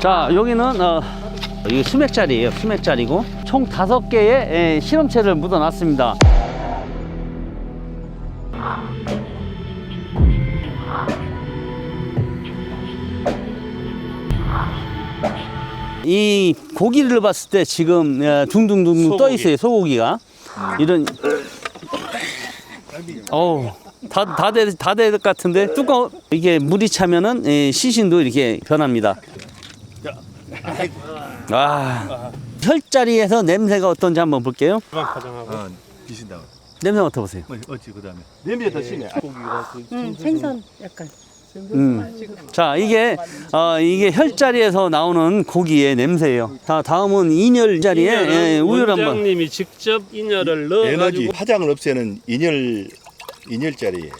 자, 여기는 어, 이게 수맥자리예요. 수맥자리고 총 다섯 개의 에, 실험체를 묻어놨습니다. 이 고기를 봤을 때 지금 어, 둥둥둥둥 떠 있어요. 소고기가 이런 어우 다다될다될 같은데 뚜껑 이게 물이 차면은 예, 시신도 이렇게 변합니다. 아 혈자리에서 냄새가 어떤지 한번 볼게요. 어, 비신다. 냄새 맡아보세요. 뭐 어찌 그다음에 냄새 더 심해. 고기가 그 응, 생선 약간. 음. 자 이게 어, 이게 혈자리에서 나오는 고기의 냄새예요. 자 다음은 인혈자리에 예, 우유를 한번. 원장님이 직접 인혈을 넣어가지고 에너지 화장을 없애는 인열 인열짜리